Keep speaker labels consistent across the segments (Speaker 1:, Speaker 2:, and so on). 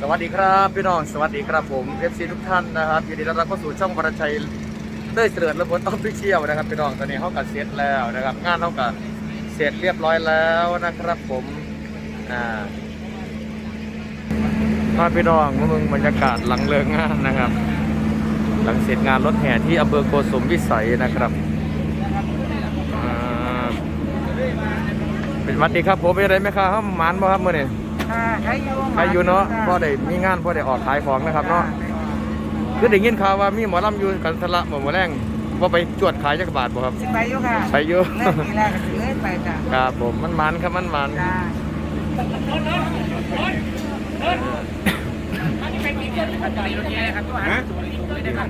Speaker 1: สวัสดีครับพี่น้องสวัสดีครับผมเอฟซีทุกท่านนะครับยินดีต้อนรับเข้าสู่ช่องวรชัยเต้ยเสริฐและผลออฟฟิเชียลนะครับพี่น้องตอนนี้เขากัดเสร็จแล้วนะครับงานเขากัดเสร็จเรียบร้อยแล้วนะครับผมอ่ามาพี่น้องมามึงบรรยากาศหลังเลิกงานนะครับ หลังเสร็จงานรถแห่ที่อำเภอโกสุมวิสัยนะครับอ่าเป็นวัดดีครับผมเป็นอะไรไหมครับหมานบ่ครับเมื่อนี้
Speaker 2: ค่ะใครอยู่
Speaker 1: ใครอยู่เนาะพ่อได้มีงานพ่อได้ออกขายของนะครับเนาะคือได้ยินข่าวว่ามีหมอลำอยู่กันทละหมอหมอแรงว่าไปจวดขายจักรบาทบ่ครับ
Speaker 2: สิไปอยู่ค่ะ
Speaker 1: ไปอยู่
Speaker 2: เลิกมีแล้วก็สิเลิกไปจ้ะ
Speaker 1: ครับผมมันมันครับมันมัน
Speaker 2: จ้า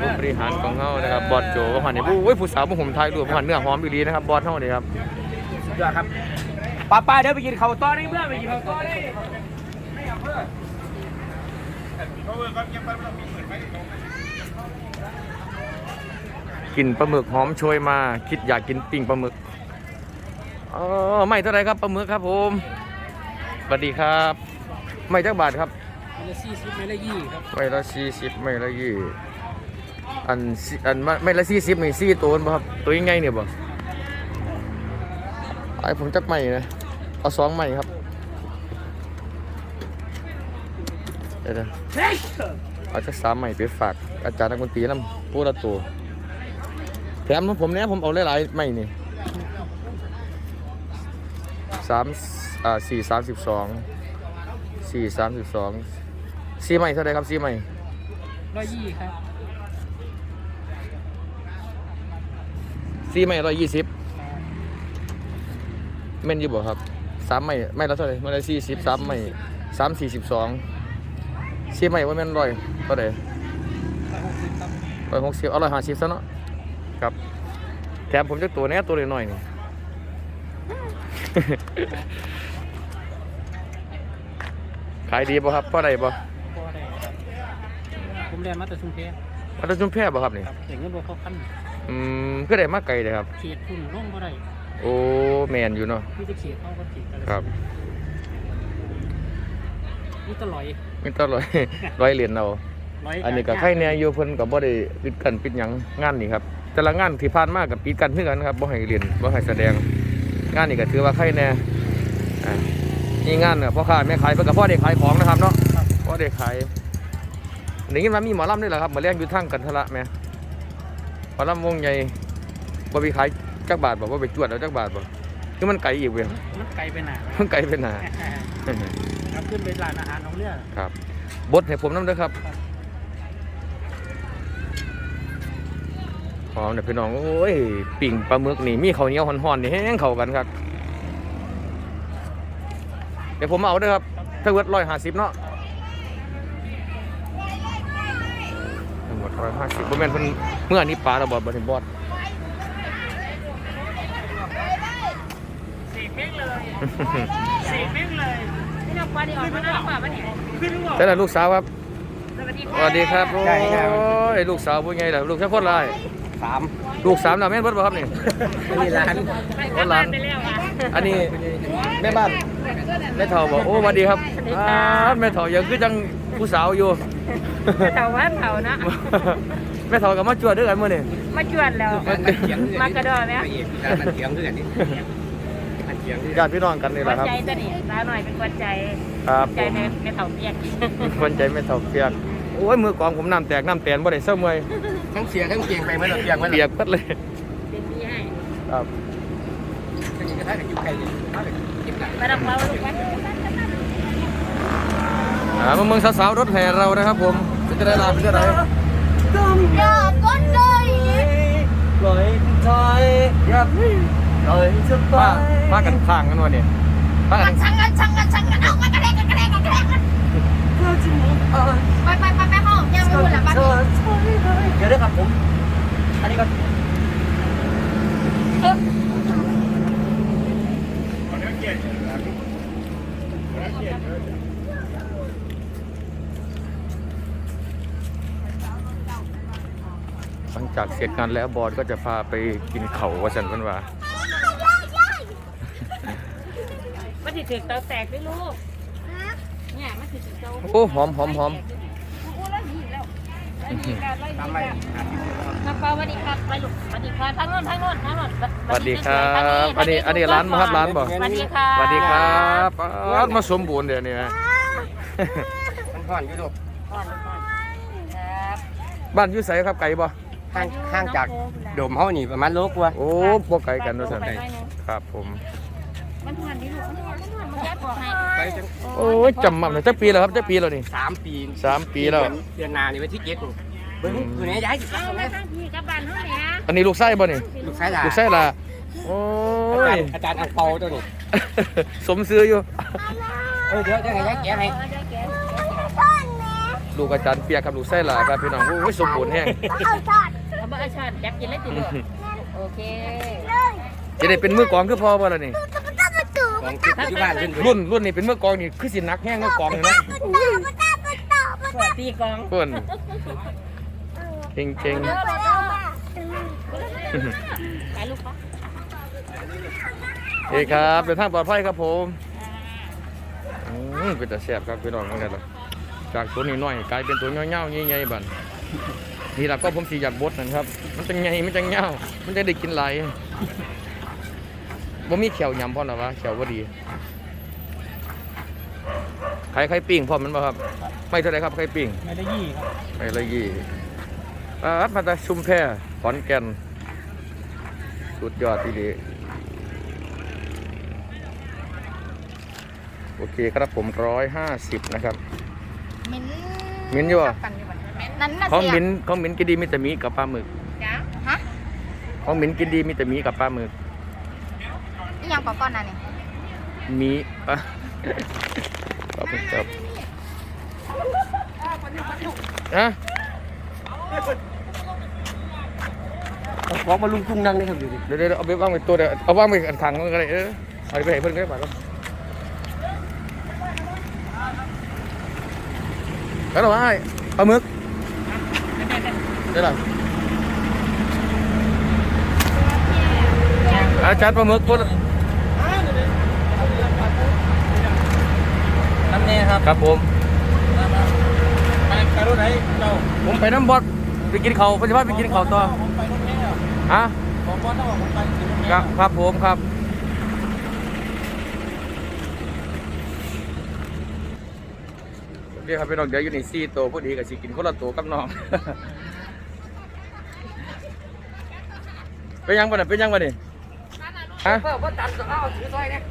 Speaker 1: ผู้บริหารของเฮานะครับบอสโจว่าหันนี่โอ้ยผู้สาวผู้ผมถ่ายรูปหันเนื้อหอมอีหลีนะครับบอสเฮานี่ครับ
Speaker 3: สุดยอดครับป้าป้าเดี๋ยวไปกินข้าวต้อนี่เพื่อนไปกินข้าวต้อนี่
Speaker 1: กินปลาหมึกหอมโชยมา คิดอยากกินปิ้งปลาหมึกอ๋อไม่เท่าไหรครับปลาหมึกครับผมสวัสดีครับ ไม่จักบาทครับ
Speaker 3: ไม่ละสี่สิบไม่ละยี่ครับ
Speaker 1: ไม่ละสี่สิบไม่ละยี่อันสิอันไม่ไม่ละสี่สิบนี่สี่ตัวบ่ครับตัวยังไงเนี่ยบ่ไอ้ผมจักใหม่นะเอาสองใหม่ครับเดี๋ยวนะ เอาจักสามใหม่ไปฝากอาจารย์นักดนตรีน้ำผู้ละตัวแถมของผมเนี้ยผมเอาหลายๆใหม่นี่สามอ่าสี่สามสิบสองสี่สามสิบสองสี่ใหม่เท่าไหรครับสี่ใหม่
Speaker 3: ร้อยยี่ครับ
Speaker 1: สี่ใหม่ร้อยยี่สิบเม่นอยู่บ่ครับสามใหม่ไม่ละเท่าไหร่ไม่ละสี่สิบสามใหม่สามสี่สิบสอง สี่ใหม่ว่าแม่นร้อยเท่าไหร่
Speaker 3: ร้อยหกสิบครับ
Speaker 1: ร้อยหกสิบเอาร้อยห้าสิบซะเนาะครับแถมผมจะตัวเนี้ยตัวน้อยๆนี่ขายดีป่ะครับพ่อใดป่ะ
Speaker 3: พอได้ครับผมเรียนมาแต่ชุมเพชร
Speaker 1: มาจากชุมแพรป่ะครับนี่
Speaker 3: ครับแต่เงินบ่เขาคัน
Speaker 1: อืมก็ได้มาไกลเลยครับ
Speaker 3: เขตคุณลงบ่ได้
Speaker 1: โอ้แมนอยู่เนาะ
Speaker 3: มีแต่เขตเขาก็เขตกัน
Speaker 1: ครับ
Speaker 3: นี่ก็ลอย
Speaker 1: ไม่ต้องร้อยร้อยเหรียญเอา
Speaker 3: ลอย
Speaker 1: อันนี้ก็ใครแหน่อยู่เพิ่นก็บ่ได้ปิดกันปิดหยังงานนี่ครับ แต่ละงานที่ผ่านมากับปิดกันคือกันครับบ่ให้เรียนบ่ให้แสดง งานนี่ก็ถือว่าใครแหน่อ่านี่งานน่ะพ่อค้าแม่ขายเพิ่นก็พอได้ขายของนะครับเนาะพอได้ขายได้ยินว่ามีหมอลำด้วยเหรอครับมาเลี้ยงอยู่ทางกันทละแม่หมอลำวงใหญ่บ่ไปขายจักบาทบ่บ่ไปจวดเอาจักบาทบ่คือมันไกลอีกเว้ย
Speaker 3: มันไกลไปหนา
Speaker 1: มันไกลไปหนา
Speaker 3: ครับขึ้นไปร้านอาหารน้องเรือ
Speaker 1: ครับบดให้ผมน้ำด้วยครับหอมเนี่ยพี่น้อง โอ้ย ปิ่งปลาหมึกนี่มีข้าวเหนียวห่อนๆนี่แห้งเข้ากันครับ เดี๋ยวผมเอาเด้วยครับ ถ้าเวิร์ดร้อยห้าสิบเนาะทั้งหมดร้อยห้าสิบบ่แม่นเพิ่นเมื่อนี้ปลาระบอดบริบอด
Speaker 3: สี่เม้งเลยสี่เม้งเลย
Speaker 4: นี่เราปลาดีออกมาหน้าป่าปะเนี่ย
Speaker 3: ขึ้นหรือเปล่า
Speaker 1: แต่ละลูกสาวครับ
Speaker 4: สวัสดี
Speaker 1: ส
Speaker 4: ค่ะ
Speaker 1: วัสดีครับโอ้ยลูกสาวผู้ใหญ่ล่ะลูกชายคนไร
Speaker 3: สาม
Speaker 1: ลูกสามน่ะแม่นเบิดบ่ครับนี่
Speaker 3: นี่ร้าน
Speaker 4: ไปกลับบ้านไปแล้วค่ะ
Speaker 1: อันนี้แม่บ้านแม่เฒ่าบอกโอ้สวัสดีครับอ่าแม่เฒ่ายังคือจังผู้สาวอยู่
Speaker 4: เถาว่าเถานะ
Speaker 1: แม่เฒ่ากับมาจวดด้วยกันมื้อนี่
Speaker 4: มาจวนแล้วมากระโดดไหม
Speaker 3: มันเถียงด้วยกันนี่
Speaker 1: ญาติพี่น้องกันนี่
Speaker 4: ก
Speaker 1: แห
Speaker 4: ว
Speaker 1: ละ
Speaker 4: น
Speaker 1: ครับ
Speaker 4: ใจตัวนี้ตาหน่อยเป็นกวนใจ
Speaker 1: ครับ
Speaker 4: ใจ
Speaker 1: ผม
Speaker 4: ในในเถาเปียก
Speaker 1: คนใจแม่เฒ่าเปียก โอ้ยมือกองผมน้ำแตกน้ำแตนบ่ได้เศร้าเมื่อย
Speaker 3: ทั้งเสียทั้งเกียงไปไม่หลดเกียงไม่หล
Speaker 1: เปีย
Speaker 3: ด
Speaker 1: กเบิดเลย
Speaker 4: เป็นที่ให้
Speaker 1: ครับ
Speaker 3: ทั้งกินกระทะกับจิ้มไก่เลยจิ้มไก่
Speaker 4: มาดับเบาลูกไว้
Speaker 1: อ่ามาเมืองสาวๆรถแห่เรานะครับผมจะได้ลาไปเท่าไหร่
Speaker 4: อย่าก้นเลย
Speaker 1: ปล่อยถอยอย่าป ล่อยจะไปมากันข้างกันวันนี้มากัน
Speaker 4: ช่างกันช่างกันช่างกันเอามากระเดกกันกระเดกกันกระเดกกันไปไปไปไปห้องยังไม่พูดหรอป้า
Speaker 1: เดี๋ยวด้วยครับผม อันนี้ก็หลังจากเสร็จงานแล้วบอสก็จะพาไปกินเขาวาสันพันว่า
Speaker 4: มันติด ถึงเตาแตกด้วยลูกเนี่ยมันถือเตา
Speaker 1: โอ้หอมหอมหอม
Speaker 4: โอ้แล้วหิวแล้ว
Speaker 3: ทำไม
Speaker 4: น้ำปลาสวัสดีครับไปลูกสวัสดีครับทางโน้นทางโน้นทางโน้น
Speaker 1: สวัสดีครับอันนี้อันนี้ร้านบ่ครับร้านบ่
Speaker 4: สวัสดีครับ
Speaker 1: สวัสดีครับอ้าวมาสมบูรณ์เดี๋ยวนี้
Speaker 3: มันห่อนอยู่ลูก
Speaker 4: ครับ
Speaker 1: บ้านอยู่ไสครับไกลบ่
Speaker 3: ห่างจากโดมเฮานี่ประมาณโลกว่า
Speaker 1: โอ้บ่ไกลกันว่าซั่นครับผม
Speaker 4: นผ่านดิลูกมันผ่านมันผ่านมันแยกบอกให้
Speaker 3: ไปจัง
Speaker 1: โอ้ยจำมั่นเลยจักปีแล้วครับจักปีแล้วนี่
Speaker 3: สามปี
Speaker 1: สามปีแล้ว
Speaker 3: เดือนหนานี่วันที่เจ็ดนี่เบิ่งอยู่ไหนย้ายสิครับ
Speaker 4: เอามาทางพี่กับบ้านเฮาเนี่ย
Speaker 1: อันนี้ลูกไส้บ่นี่
Speaker 3: ลูกชายหลาน
Speaker 1: ลูกไส้ล่ะโอ้
Speaker 3: อาจาย รย์อาจารย์อังเปาตัวนี้
Speaker 1: สมซื้ออยู่
Speaker 3: เออเดี๋ยวเดี๋ยวให้ย้ายแกะให้
Speaker 4: เออได้แก
Speaker 1: ลูกอาจารย์เปียกครับลูกไส้ล่ะครับพี่น้องโอ้ยสมบูรณ์แฮง
Speaker 4: เอาบ่ไอ้ชอนจับกินเลยจิลูกโอเค
Speaker 1: จะได้เป็นมือกลองคือพ่อบ่ล่ะนี่
Speaker 3: ของที่ปัจจุบันขึ้น
Speaker 1: รุ่นรุ่นนี้เป็นมือกลองนี่คือสิหนักแฮงมือกลองนี่นะ
Speaker 4: สวัสดีกอง
Speaker 1: เพิ่นเก่งเก่ง
Speaker 4: ไปลูกปะ
Speaker 1: โอเคครับเดินทางปลอดภัยครับผมอืมเป็นแต่แซ่บครับพี่น้องเหมือนกันล่ะจากตัวนี้น้อยกลายเป็นตัวเงี้ยวๆใหญ่ๆบัดนี่ล่ะก็ผมสิอยากบดนั่นครับ มันจะใหญ่มันจะเงี้ยวมันจะได้กินหลาย บ่มีแขวยำพร้อมหรอวะแขวบ่ดีไข่ไข่ปิ้งพร้อมมันบ่ครับ ไม่เท่าไหรครับไข่ปิ้ง
Speaker 3: ไม่ได้ยี่ครับ
Speaker 1: ไม่ละยี่อ่ามาจากชุมแพขอนแก่นสุดยอดทีเดีโอเคครับผมร้อยห้าสิบนะครับ
Speaker 4: มิ้น
Speaker 1: มิ้นอยู่บ่
Speaker 4: กันอยู่บ่นั้นน่ะ
Speaker 1: ของ
Speaker 4: เสีย
Speaker 1: มิ้นของมิ้นกินดีมีแต่หมีกับปลาหมึก
Speaker 4: จ้าฮะ
Speaker 1: ของมิ้นกินดีมีแต่หมีกับปลาหมึก
Speaker 4: นี่ยังก่อนก่อนน่ะนี่
Speaker 1: หมีอะขอบคุณครับฮะ
Speaker 3: บอกมาลุงตุ้งนั่งได้ครับอยู่ดิ
Speaker 1: เดี๋ยวเดี๋ยวเอาไปวางไว้ตัวเดี๋ยวเอาวางไว้อันถังมันก็ได้เออเอาไปให้เพิ่นก็ได้ป่ะครับแล้วเหรอไอ้ปลาหมึกได้หรออาจารย์ปลาหมึกคน
Speaker 3: น้ำเน่ครับ
Speaker 1: ครับผม
Speaker 3: ไปไปรถไหนเจ้า
Speaker 1: ผมไปน้ำบอดไปกินเขาวปัจจุบันไปกินเขาวต่อ
Speaker 3: ผมไปรถแม่
Speaker 1: ฮะ
Speaker 3: บอกบอสต้องบอกผมไปรถแม่
Speaker 1: ครับครับผมครับเดี๋ยวครับพี่น้องเดี๋ยวอยู่ในซี่โตวพอดีกับสิกินคนละโตวกับน้อง เป็นยังบ่เนี่ยเป็นยังบ่เนี่ย ฮะ
Speaker 3: เพิ่มว่าตัดเอาถือซอยเนี่ย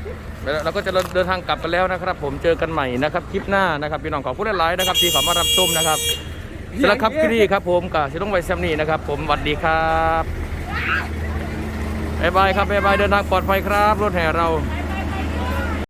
Speaker 1: แล้ว เราก็จะเดินทางกลับกันแล้วนะครับ ผมเจอกันใหม่นะครับคลิปหน้านะครับพี่น้องขอบคุณหลายๆนะครับที่เข้ามารับชมนะครับสำหรับครับคลิปนี้ครับผมกับชิลงไวแซมนี่นะครับ ผมสวัสดีครับบ๊ายบายครับบ๊ายบายเดินทางปลอดภัยครับรถแห่เรา